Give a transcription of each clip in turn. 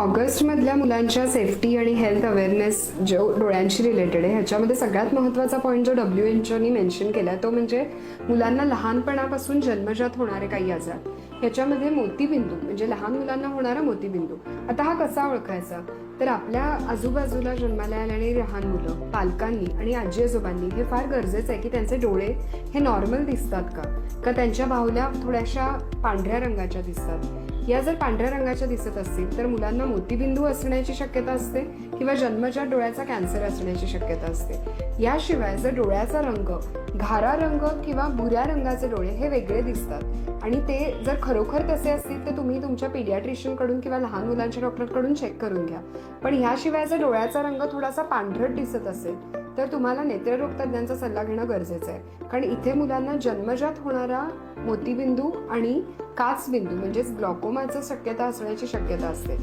ऑगस्टमधल्या मुलांच्या सेफ्टी आणि health awareness जो डोळ्यांशी रिलेटेड आहे ह्याच्यामध्ये सगळ्यात महत्त्वाचा पॉईंट जो डब्ल्यू एनच्यानी मेन्शन केला तो म्हणजे मुलांना लहानपणापासून जन्मजात होणारे काही आजार. ह्याच्यामध्ये मोतीबिंदू म्हणजे लहान मुलांना होणारा मोतीबिंदू. आता हा कसा ओळखायचा? तर आपल्या आजूबाजूला जन्माला आलेली लहान मुलं पालकांनी आणि आजी आजोबांनी हे फार गरजेचं आहे की त्यांचे डोळे हे नॉर्मल दिसतात का? का त्यांच्या बाहुल्या थोड्याशा पांढऱ्या रंगाच्या दिसतात? या जर पांढऱ्या रंगाच्या दिसत असतील तर मुलांना मोतीबिंदू असण्याची शक्यता असते किंवा जन्मजात डोळ्याचा कॅन्सर असण्याची शक्यता असते. याशिवाय जर डोळ्याचा रंग घारा रंग किंवा भुऱ्या रंगाचे डोळे हे वेगळे दिसतात आणि ते जर खरोखर तसे असतील तर तुम्ही तुमच्या पिडियाट्रिशियनकडून कडून किंवा लहान मुलांच्या डॉक्टरकडून चेक करून घ्या. पण ह्याशिवाय जर डोळ्याचा रंग थोडासा पांढरट दिसत असेल तर तुम्हाला नेत्ररोग तज्ञांचा सल्ला घेणं गरजेचं आहे. कारण इथे मुलांना जन्मजात होणारा मोतीबिंदू आणि काचबिंदू म्हणजेच ग्लॉकोमाचं शक्यता असण्याची शक्यता असते.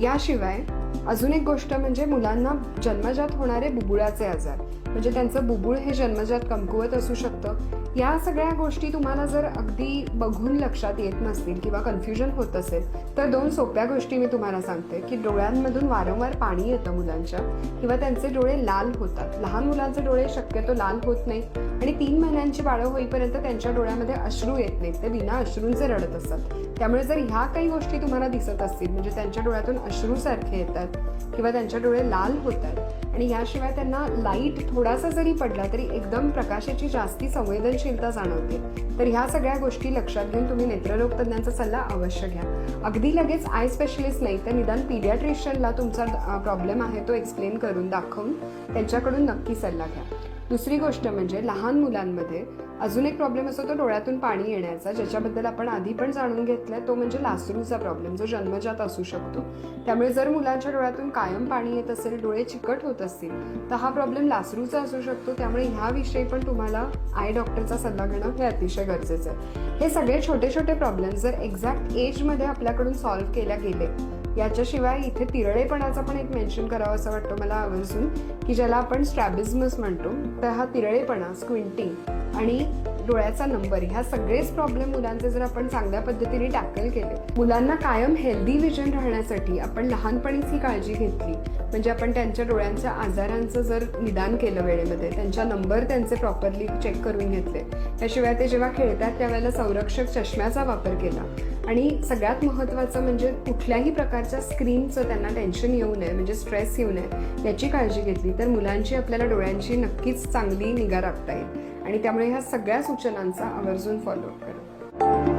याशिवाय अजून एक गोष्ट म्हणजे मुलांना जन्मजात होणारे बुबुळाचे आजार. म्हणजे त्यांचं बुबुळ हे जन्मजात कमकुवत असू शकतं. या सगळ्या गोष्टी तुम्हाला जर अगदी बघून लक्षात येत नसतील किंवा कन्फ्युजन होत असेल तर दोन सोप्या गोष्टी मी तुम्हाला सांगते. की डोळ्यांमधून वारंवार पाणी येतं मुलांच्या किंवा त्यांचे डोळे लाल होतात. लहान मुलांचे डोळे शक्यतो लाल होत नाहीत. आणि तीन महिन्यांची बाळं होईपर्यंत त्यांच्या डोळ्यामध्ये अश्रू येत नाहीत. ते बिना अश्रूंचे रडत असतात. त्यामुळे जर ह्या काही गोष्टी तुम्हाला दिसत असतील म्हणजे त्यांच्या डोळ्यातून अश्रूसारखे येतात किंवा त्यांच्या डोळे लाल होतात आणि याशिवाय त्यांना लाइट थोडासा जरी पडला तरी एकदम प्रकाशाची जास्ती संवेदनशीलता जाणवते. तर ह्या सगळ्या गोष्टी लक्षात घेऊन तुम्ही नेत्ररोग तज्ञांचा सल्ला अवश्य घ्या. अगदी लगेच आय स्पेशलिस्ट नाही तर निदान पीडियाट्रिशियनला तुमचा प्रॉब्लेम आहे तो एक्सप्लेन करून दाखवून त्यांच्याकडून नक्की सल्ला घ्या. दुसरी गोष्ट म्हणजे लहान मुलांमध्ये अजून एक प्रॉब्लेम असतो तो डोळ्यातून पाणी येण्याचा ज्याच्याबद्दल आपण आधी पण जाणून घेतलंय तो म्हणजे लासरूचा प्रॉब्लेम जो जन्मजात असू शकतो. त्यामुळे जर मुलांच्या डोळ्यातून कायम पाणी येत असेल डोळे चिकट होत असतील तर हा प्रॉब्लेम लासरूचा असू शकतो. त्यामुळे ह्याविषयी पण तुम्हाला आय डॉक्टरचा सल्ला घेणं हे अतिशय गरजेचं आहे. हे सगळे छोटे छोटे प्रॉब्लेम जर एक्झॅक्ट एजमध्ये आपल्याकडून सॉल्व्ह केल्या गेले याच्याशिवाय इथे तिरळेपणाचा पण एक मेन्शन करावं असं वाटतं मला आवर्जून की ज्याला आपण स्ट्रॅबिझमस म्हणतो तर हा तिरळेपणा स्क्विंटिंग आणि डोळ्याचा नंबर. ह्या सगळेच प्रॉब्लेम मुलांचे जर आपण चांगल्या पद्धतीने टॅकल केले मुलांना कायम हेल्दी विजन राहण्यासाठी आपण लहानपणीच ही काळजी घेतली. म्हणजे आपण त्यांच्या डोळ्यांच्या आजारांचं जर निदान केलं वेळेमध्ये त्यांच्या नंबर त्यांचे प्रॉपरली चेक करून घेतले. त्याशिवाय ते जेव्हा खेळतात त्यावेळेला संरक्षक चष्म्याचा वापर केला. आणि सगळ्यात महत्त्वाचं म्हणजे कुठल्याही प्रकारच्या स्क्रीनचं त्यांना टेन्शन येऊ नये म्हणजे स्ट्रेस येऊ नये याची काळजी घेतली. तर मुलांची आपल्याला डोळ्यांची नक्कीच चांगली निगा राखता येईल. आणि त्यामुळे ह्या सगळ्या सूचनांचा आवर्जून फॉलोअप करा.